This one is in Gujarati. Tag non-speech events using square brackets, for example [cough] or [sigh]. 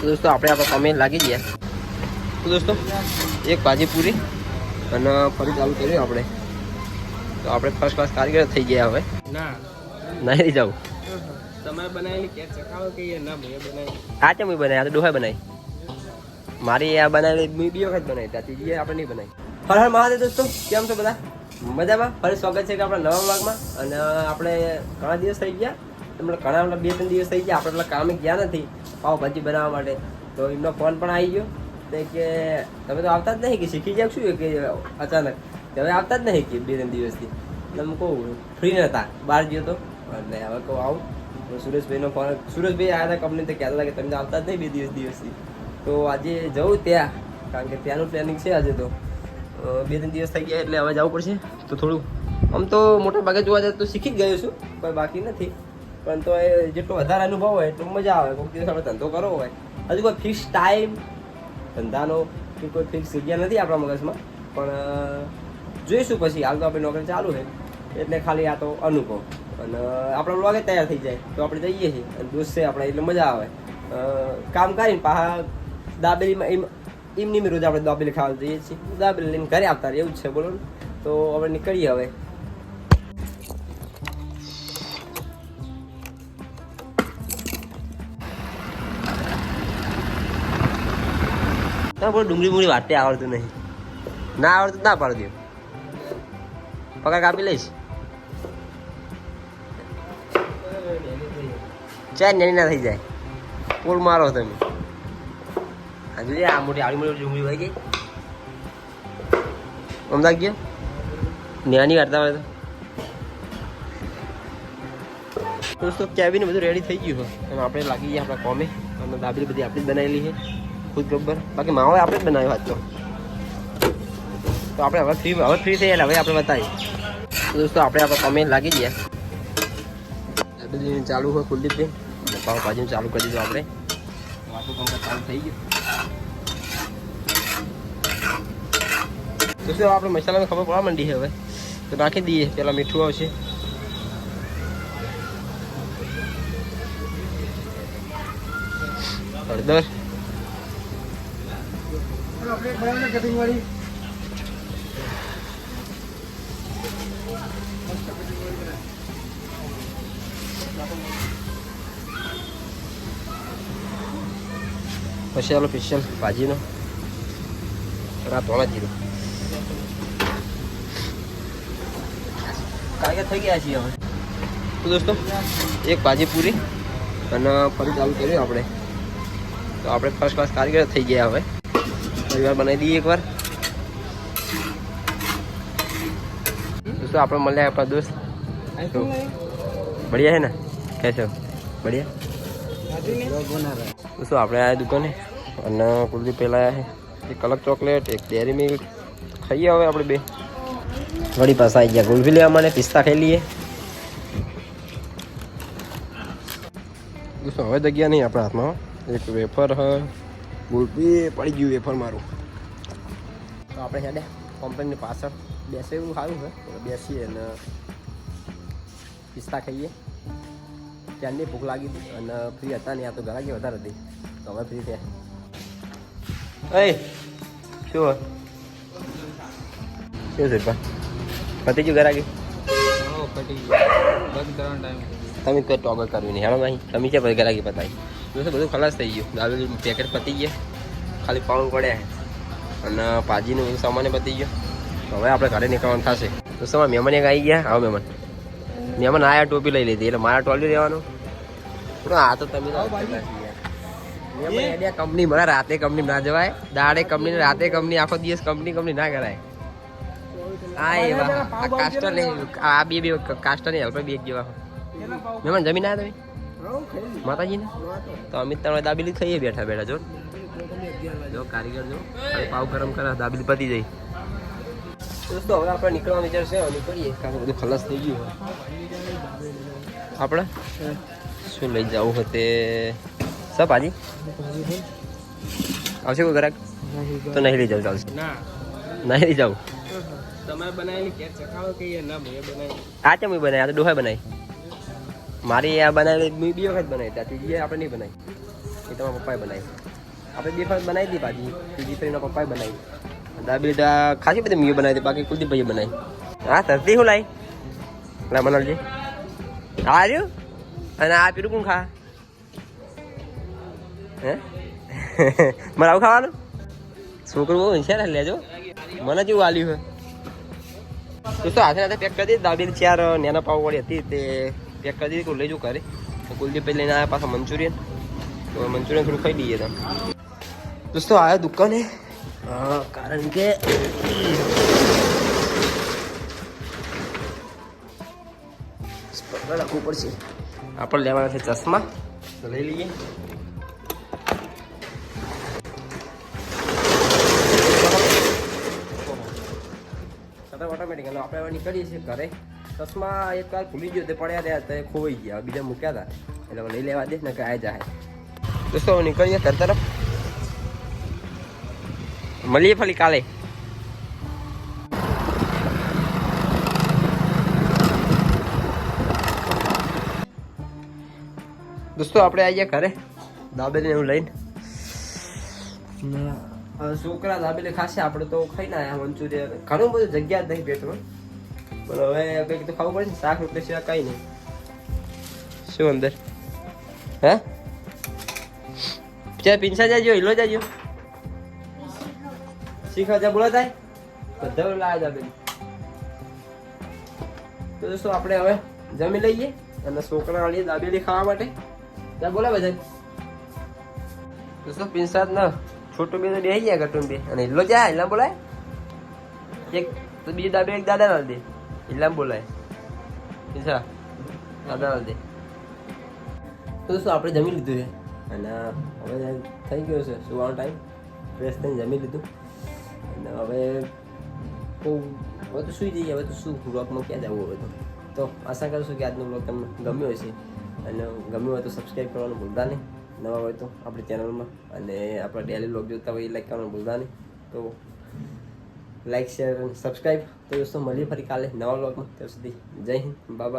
તો દોસ્તો આપણે આપણા કમે લાગી ગયા. તો દોસ્તો એક ભાજી પૂરી અને ફરી ચાલુ કર્યું આપણે. તો આપણે ફર્સ્ટ ક્લાસ કારીગર થઈ ગયા હવે. ના. નહીં જાવ તમે બનાવેલી કેક ચખાવો કે ના મેં બનાવી આ ચમ બનાવી આ તો ડોહા બનાવી. મારી આ બનાવેલી મેં બી વખત બનાવી ત્યાં ત્રીજી આપણે નહીં બનાવી. હર હર મહાદેવ દોસ્તો કેમ છો બધા? મજામાં? ફરી સ્વાગત છે કે આપણા નવા ભાગમાં અને આપણે ઘણા દિવસ થઈ ગયા. એટલે ઘણા મતલબ બે, ત્રણ દિવસ થઈ ગયા. આપણે પેલા કામે ગયા નથી પાવભાજી બનાવવા માટે. તો એમનો ફોન પણ આવી ગયો. તે કે, તમે તો આવતા જ નહીં કે શીખી જાવ શું કે અચાનક? હવે આવતા જ નહીં કે બે, ત્રણ દિવસથી. તમે કહું, ફ્રી નહોતા બહાર ગયો તો. અને હવે કહું, આવું. તો સુરેશભાઈનો ફોન સુરેશભાઈ આવ્યા હતા કંપની તો કહેતા હતા કે, તમે આવતા જ નહીં બે દિવસ, દિવસથી. તો આજે જવું ત્યાં, કારણ કે ત્યાંનું પ્લાનિંગ છે આજે તો. બે, ત્રણ દિવસ થઈ ગયા એટલે હવે જવું પડશે. તો થોડું, આમ તો મોટા ભાગે જોવા જાય તો શીખી જ ગયો છું, કોઈ બાકી નથી. પણ તો એ જેટલો વધારે અનુભવ હોય, એટલો મજા આવે. કોઈક દિવસ આપણે ધંધો કરવો હોય. હજુ કોઈ ફિક્સ ટાઈમ ધંધાનો કે કોઈ ફિક્સ જગ્યા નથી આપણા મગજમાં, પણ જોઈશું પછી. હાલ તો આપણી નોકરી ચાલુ છે. એટલે ખાલી આ તો અનુભવ. અને આપણો વ્લોગે તૈયાર થઈ જાય. તો આપણે જઈએ છીએ. અને દોસ્ત છે આપણે, એટલે મજા આવે. કામ કરીને પાછા દાબેલીમાં એમ, એમની રોજ આપણે દાબેલી ખાવા જઈએ છીએ. દાબેલી લઈને ઘરે આવતા એવું છે. બોલો તો આપણે નીકળીએ હવે. ના, બોલો, ડુંગળી બુંગળી વાટે આવડતું નહીં. ના આવડતું ના પાડી દઉં પગાર કાપી લઈશ. ચાર નેની ના થઈ જાય. પોલ મારો તમે. આ જોઈએ આ મોટી આડી મોટી ડુંગળી ભાઈ ગઈ. અમદાવાદ ગયો નેની વાર્તા હોય તો. દોસ્તો કેબિન બધું રેડી થઈ ગયું હોય અને આપણે લાગી ગયા આપણા કોમે. અને દાબેલી બધી આપણી જ બનાવેલી છે. ખુદ ગબ્બર બાકી માવો આપણે જ બનાવ્યો હતો તો. આપણે હવે ફ્રી હવે ફ્રી થઈ એટલે હવે આપણે બતાવીએ. દોસ્તો આપણે આપણે કોમે લાગી ગયા. દાબેલી ચાલુ હોય અને પાવ ભાજીનું ચાલુ કરી દીધું આપણે. ચાલુ થઈ ગયું આપણે મસાલામાં ખબર પડવા માંડી છે હવે. તો નાખી દઈએ પેલા મીઠું આવશે. હળદર. મસાલો સ્પેશિયલ ભાજીનો. રાત વાળા જીરો. થઈ ગયા છીએ હવે. તો દોસ્તો, એક ભાજી પૂરી અને ફરી ચાલુ કર્યું આપણે. તો આપણે ફર્સ્ટ ક્લાસ કારીગર થઈ ગયા હવે. પરિવાર બનાવી દઈએ એકવાર. દોસ્તો, આપણે મળ્યા આપણા દોસ્ત. બઢિયા છે ને? કેસો બઢિયા? દોસ્તો, આપણે આ દુકાને. અને કુલદીપ પહેલાં આવ્યા એક અલગ ચોકલેટ, એક ડેરી મિલ્ક. ખાઈએ હવે આપણે બે. વળી પાસે આવી ગયા. ગુલ્ફી લેવા માટે પિસ્તા ખાઈ લઈએ. દોસ્તો, હવે જગ્યા નહીં આપણા હાથમાં એક વેફર હ ગુલ્ફી પડી ગયું વેફર મારું. તો આપણે હેડે કોમ્પ્લેનની પાછળ બેસે એવું સારું છે. બેસીએ અને પિસ્તા ખાઈએ. ત્યાંની ભૂખ લાગી હતી અને ફ્રી હતા નહીં આ તો ઘરાકી વધારે હતી. તો હવે ફ્રી થયા એ શું હોય? શું છે પા પતી ગયું ગયો. બંધ કરવાનો ટાઈમ તમે કોઈ ટોગલ કરવી નહીં. હેડો નહીં તમે છે પછી ઘરાકી પતાવી? જોશે બધું ખલાસ થઈ ગયું. દાબેલી પેકેટ પતી ગયા. ખાલી પાઉં પડ્યા અને ભાજીનું બધું સામાન પતી ગયો. હવે આપણે ઘરે નીકળવાનું થશે. તો સમા મહેમાન એક આવી ગયા? આવો મહેમાન. મહેમાન આયા ટોપી લઈ લીધી. એટલે મારા ટોલી રહેવાનું પણ આ તો તમે કંપની મને રાતે કંપની ના જવાય. દાડે કંપની રાતે કંપની આખો દિવસ કંપની કંપની ના કરાય. આ કાસ્ટર આ બે બે કાસ્ટર ને હેલ્પર બે જેવા. મહેમાન જમીન આવ્યા તમે? માતાજીને? તો અમિત તમે દાબેલી ખાઈએ બેઠા બેઠા જો. જો કારીગર જો. પાવ ગરમ કરે દાબેલી પતી જાય. દોસ્તો હવે આપણે નીકળવા વિચાર છે નીકળીએ કારણ બધું ખલાસ થઈ ગયું આપણે? શું લઈ જવું હતે ભાજી? આવશે કોઈ ગ્રાહક તો નહીં લઈ જાવ ચાલશે. નહીં લઈ જાવ તમે બનાવેલી કેક ચખાવો કે ના મેં બનાવી આ ચમ બનાવી આ તો ડોહા બનાવી. મારી આ બનાવી મેં બે વખત બનાવી હતી. ત્રીજી આપણે નહીં બનાવી. એ તમારા પપ્પાએ બનાવી. આપણે બે વખત બનાવી હતી ભાજી. ત્રીજી ફરીના પપ્પાએ બનાવી. દાબી તો ખાસી બધી મીઓ બનાવી હતી. બાકી કુલદીપભાઈએ બનાવી. હા તરતી શું લાઈ લા બનાવજે આ રહ્યું અને આ પીરું કોણ ખા? હે? [laughs] મારે આવું ખાવાનું? છોકરું બહુ હોશિયાર લેજો. મને જેવું આલ્યું છે. દોસ્તો હાથે હાથે પેક કરી દીધી. દાબેલી ચાર નાના પાવ વાળી હતી તે પેક કરી દીધી લઈ જવું કરે કુલદીપ લઈને આવ્યા પાછા મંચુરિયન. તો મંચુરિયન થોડું ખાઈ લઈએ તમે દોસ્તો આવ્યા દુકાને કારણ કે રાખવું પડશે. આપણે લેવાના છે ચશ્મા. તો લઈ લઈએ. ઓટોમેટિક. આપણે નીકળીએ છીએ ઘરે. ચશ્મા એક વાર ભૂલી ગયો તે પડ્યા રહ્યા તે ખોવાઈ ગયા. બીજા મૂક્યા હતા એટલે લઈ લેવા દે ને કે આ જાય દોસ્તો નીકળીએ ઘર તરફ. મળીએ ફરી કાલે. દોસ્તો આપણે આવીએ ઘરે. દાબેલી એવું લઈને. છોકરા દાબેલી ખાશે આપણે તો ખાઈને આવ્યા મંચુરિયન. ઘણું બધું જગ્યા જ નહીં પેટમાં પણ હવે કંઈક તો ખાવું પડે ને, શાક રોટલી સિવાય કઈ નહીં. શું અંદર? હે? ચાલ પીંછા જાજો હિલો જાજો શીખવા જા બોલા થાય બધા લાવે જા બેન તો દોસ્તો, આપણે હવે જમી લઈએ અને છોકરા વાળી દાબેલી ખાવા માટે. ત્યાં બોલા બધા દોસ્તો પિંસાદ ના છોટું બે તો બે ગયા ગટું બે અને હિલો જા હિલા બોલાય. એક તો બીજી દાબે, એક દાદા ના દે. હિલ્લા બોલાય પિંસા દાદા દે તો શું આપણે જમી લીધું છે અને હવે થઈ ગયો છે સુવાનો ટાઈમ ફ્રેશ થઈને જમી લીધું અને હવે બહુ હવે તો સુઈ જઈએ હવે તો શું બ્લોગમાં ક્યાં જવું હવે તો તો આશા કરું છું કે આજનો બ્લોગ તમને ગમ્યો હશે અને ગમ્યો હોય તો સબસ્ક્રાઈબ કરવાનું ભૂલતા નહીં નવા હોય તો આપણી ચેનલમાં અને આપણા ડેલી બ્લોગ જોતા હોય એ લાઈક કરવાનું ભૂલતા નહીં તો લાઈક શેર અને સબસ્ક્રાઈબ તો દોસ્તો, મળીએ ફરી કાલે નવા બ્લોગમાં ત્યાં સુધી જય હિન્દ. બાય